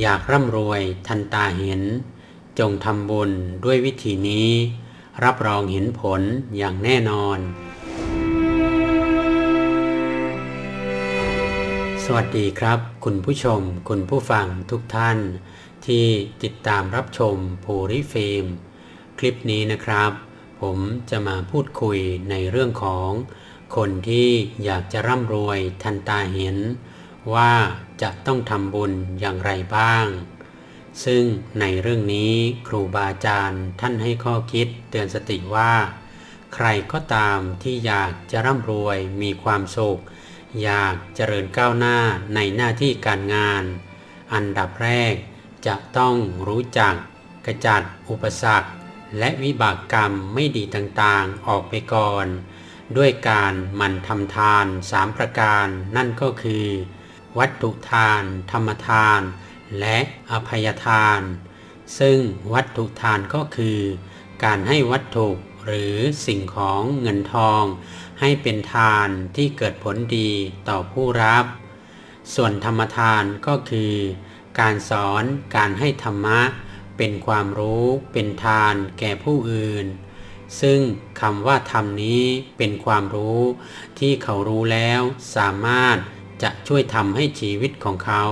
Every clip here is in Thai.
อยากร่ำรวยทันตาเห็น จงทำบุญด้วยวิธีนี้ รับรองเห็นผลอย่างแน่นอน สวัสดีครับ คุณผู้ชม คุณผู้ฟังทุกท่าน ที่ติดตามรับชมภูริฟิล์มคลิปนี้นะครับ ผมจะมาพูดคุยในเรื่องของ คนที่อยากจะร่ำรวยทันตาเห็น ว่าจะต้องทำบุญอย่างไรบ้าง ซึ่งในเรื่องนี้ครูบาอาจารย์ท่านให้ข้อคิดเตือนสติว่า ใครก็ตามที่อยากจะร่ำรวยมีความสุข อยากเจริญก้าวหน้าในหน้าที่การงาน อันดับแรกจะต้องรู้จักกระจัดอุปสรรค และวิบากกรรมไม่ดีต่างๆออกไปก่อน ด้วยการหมั่นทำทานสามประการนั่นก็คือ วัตถุทาน ธรรมทาน และอภัยทาน ซึ่งวัตถุทานก็คือ การให้วัตถุหรือสิ่งของเงินทอง ให้เป็นทานที่เกิดผลดีต่อผู้รับ ส่วนธรรมทานก็คือ การสอนการให้ธรรมะ เป็นความรู้เป็นทานแก่ผู้อื่นซึ่งคำว่าธรรมนี้เป็นความรู้ที่เขารู้แล้วสามารถ ช่วยทำให้ชีวิตของเขา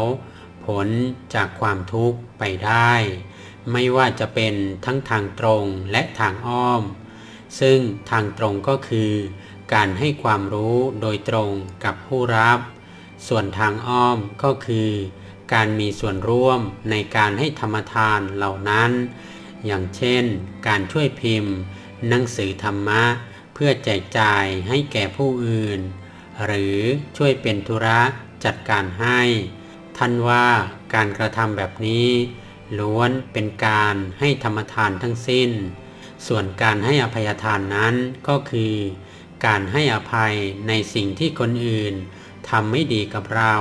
ผลจากความทุกข์ไปได้ ไม่ว่าจะเป็นทั้งทางตรงและทางอ้อม ซึ่งทางตรงก็คือ การให้ความรู้โดยตรงกับผู้รับ ส่วนทางอ้อมก็คือ การมีส่วนร่วมในการให้ธรรมทานเหล่านั้น อย่างเช่น การช่วยพิมพ์ หนังสือธรรมะ เพื่อแจกจ่ายให้แก่ผู้อื่น หรือช่วยเป็นธุระจัดการให้ ท่านว่าการกระทำแบบนี้ ล้วนเป็นการให้ธรรมทานทั้งสิ้น ส่วนการให้อภัยทานนั้นก็คือ การให้อภัยในสิ่งที่คนอื่นทำไม่ดีกับเรา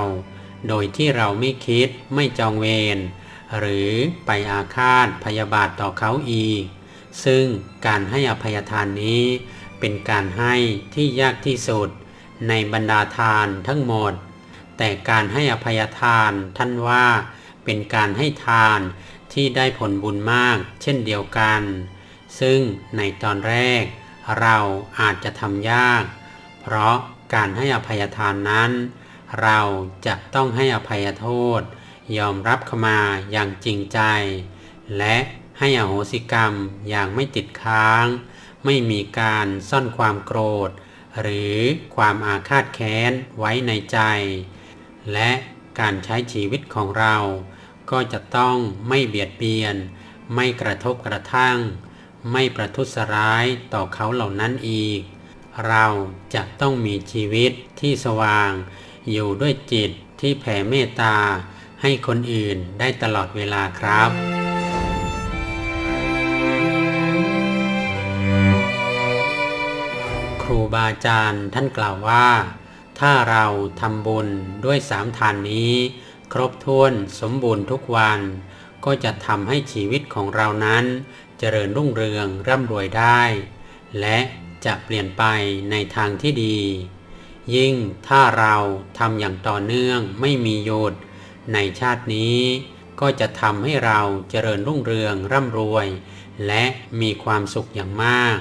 โดยที่เราไม่คิดไม่จองเวรหรือไปอาฆาตพยาบาทต่อเขาอีก ซึ่งการให้อภัยทานนี้ เป็นการให้ที่ยากที่สุด ในบรรดาทานทั้งหมด แต่การให้อภัยทานท่านว่าเป็นการให้ทานที่ได้ผลบุญมากเช่นเดียวกัน ซึ่งในตอนแรกเราอาจจะทำยาก เพราะการให้อภัยทานนั้น เราจะต้องให้อภัยโทษ ยอมรับเข้ามาอย่างจริงใจ และให้อโหสิกรรมอย่างไม่ติดค้าง ไม่มีการซ่อนความโกรธ หรือความอาฆาตแค้นไว้ในใจ และการใช้ชีวิตของเรา ก็จะต้องไม่เบียดเบียน ไม่กระทบกระทั่ง ไม่ประทุษร้ายต่อเขาเหล่านั้นอีก เราจะต้องมีชีวิตที่สว่าง อยู่ด้วยจิตที่แผ่เมตตาให้คนอื่นได้ตลอดเวลาครับ รูบาอาจารย์ท่านกล่าวว่า ถ้าเราทำบุญด้วยสามทานนี้ ครบถ้วนสมบูรณ์ทุกวัน ก็จะทำให้ชีวิตของเรานั้น เจริญรุ่งเรืองร่ำรวยได้ และจะเปลี่ยนไปในทางที่ดี ยิ่งถ้าเราทำอย่างต่อเนื่องไม่มีหยุดในชาตินี้ก็จะทำให้เราเจริญรุ่งเรืองร่ำรวย และมีความสุขอย่างมาก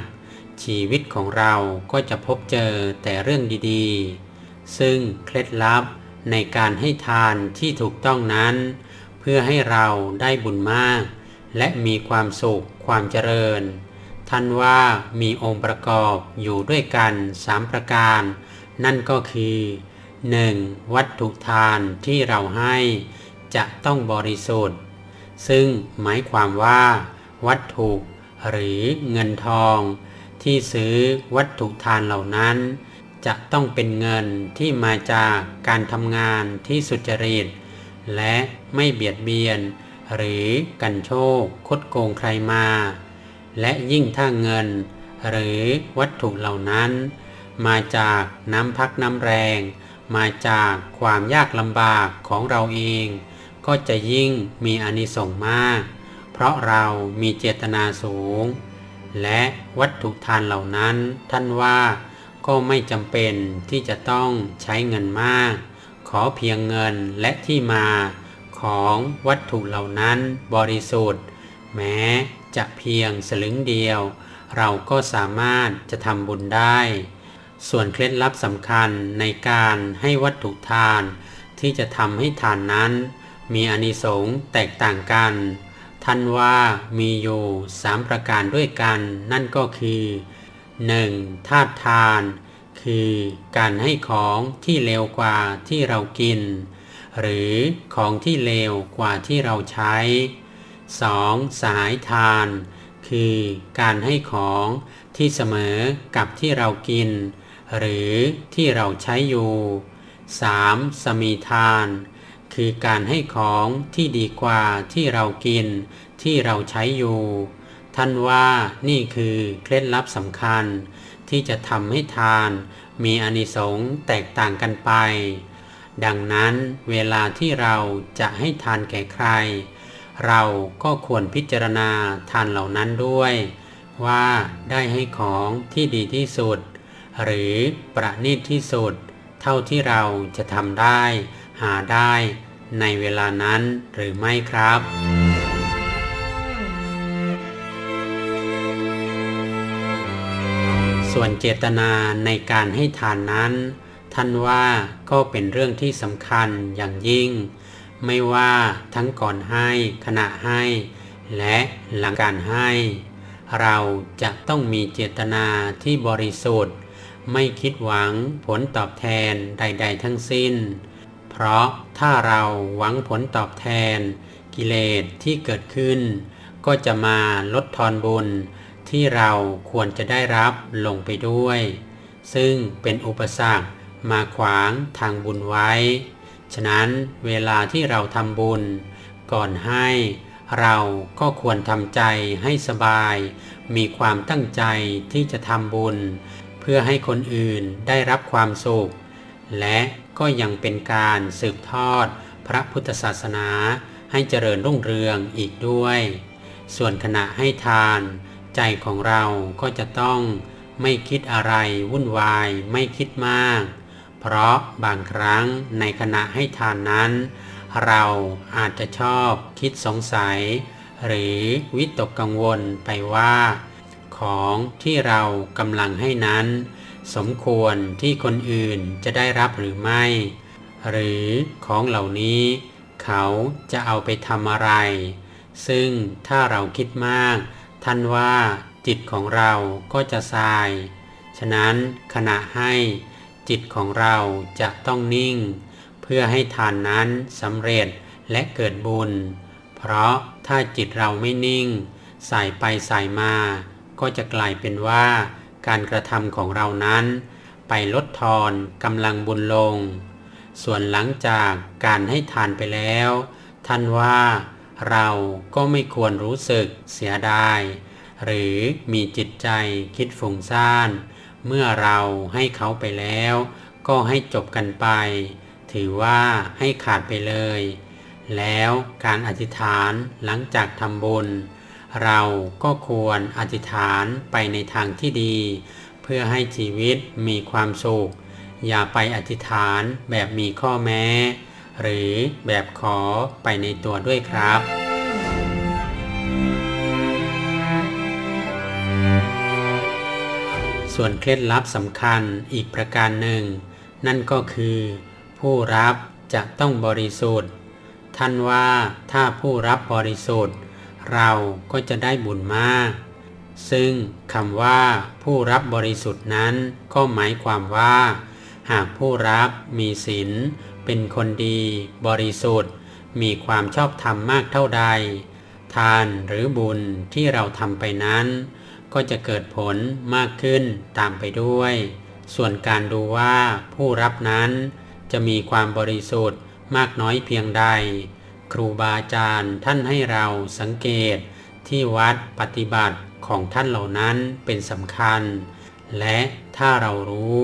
ชีวิตของเราก็จะพบเจอแต่เรื่องดีๆ ซึ่งเคล็ดลับในการให้ทานที่ถูกต้องนั้น เพื่อให้เราได้บุญมาก และมีความสุขความเจริญ ท่านว่ามีองค์ประกอบอยู่ด้วยกันสามประการ นั่นก็คือ 1. วัตถุทานที่เราให้จะต้องบริสุทธิ์ ซึ่งหมายความว่า วัตถุหรือเงินทอง ที่ซื้อวัตถุทานเหล่านั้น จะต้องเป็นเงินที่มาจากการทำงานที่สุจริต และไม่เบียดเบียน หรือกันโชคคดโกงใครมา และยิ่งถ้าเงิน หรือวัตถุเหล่านั้น มาจากน้ำพักน้ำแรง มาจากความยากลำบากของเราเอง ก็จะยิ่งมีอานิสงส์มาก เพราะเรามีเจตนาสูง และวัตถุทานเหล่านั้น ท่านว่าก็ไม่จำเป็นที่จะต้องใช้เงินมาก ขอเพียงเงินและที่มาของวัตถุเหล่านั้นบริสุทธิ์ แม้จะเพียงสลึงเดียว เราก็สามารถจะทำบุญได้ ส่วนเคล็ดลับสำคัญในการให้วัตถุทาน ที่จะทำให้ทานนั้น มีอานิสงส์แตกต่างกัน ท่านว่ามีอยู่สามประการด้วยกัน นั่นก็คือ 1. ธาตุทาน คือการให้ของที่เลวกว่าที่เรากิน หรือของที่เลวกว่าที่เราใช้ 2. สายทาน คือการให้ของที่เสมอกับที่เรากิน หรือที่เราใช้อยู่ 3. สมีทาน คือการให้ของที่ดีกว่าที่เรากิน ที่เราใช้อยู่ ท่านว่านี่คือเคล็ดลับสำคัญ ที่จะทำให้ทาน มีอานิสงส์แตกต่างกันไป ดังนั้นเวลาที่เราจะให้ทานแก่ใคร เราก็ควรพิจารณาทานเหล่านั้นด้วย ว่าได้ให้ของที่ดีที่สุด หรือประณีตที่สุด เท่าที่เราจะทำได้ หาได้ในเวลานั้นหรือไม่ครับ ส่วนเจตนาในการให้ทานนั้น ท่านว่าก็เป็นเรื่องที่สำคัญอย่างยิ่ง ไม่ว่าทั้งก่อนให้ขณะให้ และหลังการให้ เราจะต้องมีเจตนาที่บริสุทธิ์ ไม่คิดหวังผลตอบแทนใด ๆ ทั้งสิ้น ราะถ้าเราหวังผลตอบแทน กิเลสที่เกิดขึ้น ก็จะมาลดทอนบุญ ที่เราควรจะได้รับลงไปด้วย ซึ่งเป็นอุปสรรคมาขวางทางบุญไว้ ฉะนั้นเวลาที่เราทำบุญ ก่อนให้ เราก็ควรทำใจให้สบาย มีความตั้งใจที่จะทำบุญ เพื่อให้คนอื่นได้รับความสุข และก็ยังเป็นการสืบทอดพระพุทธศาสนาให้เจริญรุ่งเรืองอีกด้วย ส่วนขณะให้ทาน ใจของเราก็จะต้องไม่คิดอะไรวุ่นวายไม่คิดมาก เพราะบางครั้งในขณะให้ทานนั้น เราอาจจะชอบคิดสงสัย หรือวิตกกังวลไปว่า ของที่เรากำลังให้นั้น สมควรที่คนอื่นจะได้รับหรือไม่ หรือของเหล่านี้เขาจะเอาไปทำอะไร ซึ่งถ้าเราคิดมาก ท่านว่าจิตของเราก็จะทราย ฉะนั้นขณะให้จิตของเราจะต้องนิ่ง เพื่อให้ทานนั้นสำเร็จและเกิดบุญ เพราะถ้าจิตเราไม่นิ่ง ใส่ไปใส่มา ก็จะกลายเป็นว่า การกระทำของเรานั้น ไปลดทอนกำลังบุญลง ส่วนหลังจากการให้ทานไปแล้ว ท่านว่าเราก็ไม่ควรรู้สึกเสียดาย หรือมีจิตใจคิดฟุ้งซ่าน เมื่อเราให้เขาไปแล้ว ก็ให้จบกันไป ถือว่าให้ขาดไปเลย แล้วการอธิษฐานหลังจากทำบุญ เราก็ควรอธิษฐานไปในทางที่ดี เพื่อให้ชีวิตมีความสุข อย่าไปอธิษฐานแบบมีข้อแม้ หรือแบบขอไปในตัวด้วยครับส่วนเคล็ดลับสำคัญอีกประการหนึ่ง นั่นก็คือ ผู้รับจะต้องบริสุทธิ์ ท่านว่าถ้าผู้รับบริสุทธิ์ เราก็จะได้บุญมาก ซึ่งคำว่าผู้รับบริสุทธิ์นั้น ก็หมายความว่า หากผู้รับมีศีลเป็นคนดี บริสุทธิ์ มีความชอบธรรมมากเท่าใด ทานหรือบุญที่เราทำไปนั้น ก็จะเกิดผลมากขึ้นตามไปด้วย ส่วนการดูว่าผู้รับนั้น จะมีความบริสุทธิ์มากน้อยเพียงใด ครูบาอาจารย์ท่านให้เราสังเกตที่วัดปฏิบัติของท่านเหล่านั้นเป็นสำคัญ และถ้าเรารู้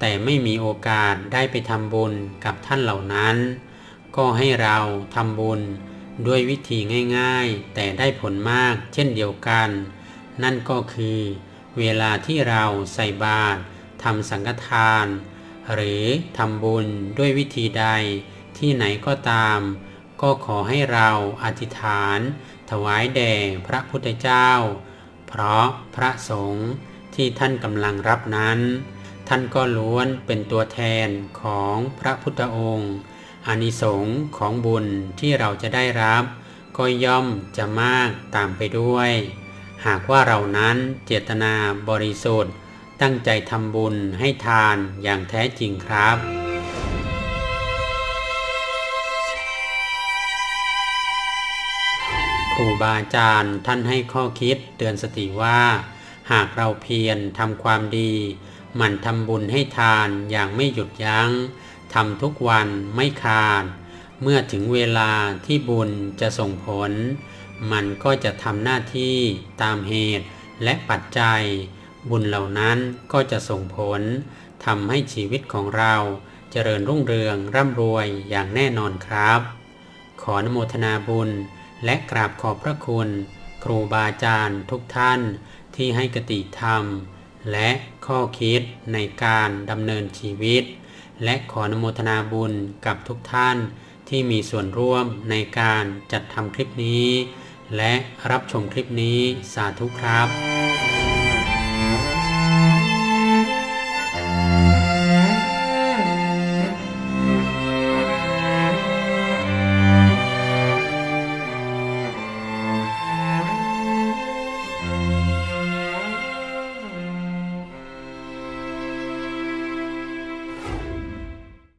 แต่ไม่มีโอกาสได้ไปทำบุญกับท่านเหล่านั้น ก็ให้เราทำบุญด้วยวิธีง่ายๆ แต่ได้ผลมากเช่นเดียวกัน นั่นก็คือ เวลาที่เราใส่บาตรทำสังฆทาน หรือทำบุญด้วยวิธีใดที่ไหนก็ตาม ก็ขอให้เราอธิษฐาน ถวายแด่พระพุทธเจ้า เพราะพระสงฆ์ที่ท่านกำลังรับนั้น ท่านก็ล้วนเป็นตัวแทนของพระพุทธองค์อานิสงส์ของบุญที่เราจะได้รับ ก็ย่อมจะมากตามไปด้วย หากว่าเรานั้นเจตนาบริสุทธิ์ ตั้งใจทำบุญให้ทานอย่างแท้จริงครับ รูบาอาจารย์ท่านให้ข้อคิดเตือนสติว่า หากเราเพียรทำความดีหมั่นทำบุญให้ทานอย่างไม่หยุดยัง้งทำทุกวันไม่ขาด เมื่อถึงเวลาที่บุญจะส่งผล มันก็จะทำหน้าที่ตามเหตุและปัจจัย บุญเหล่านั้นก็จะส่งผลทำให้ชีวิตของเราเจริญรุ่งเรืองร่ำรวยอย่างแน่นอนครับ ขออนโมทนาบุญ และกราบขอบพระคุณ ครูบาอาจารย์ทุกท่านที่ให้กติธรรม และข้อคิดในการดำเนินชีวิต และขออนุโมทนาบุญกับทุกท่านที่มีส่วนร่วมในการจัดทำคลิปนี้ และรับชมคลิปนี้สาธุครับ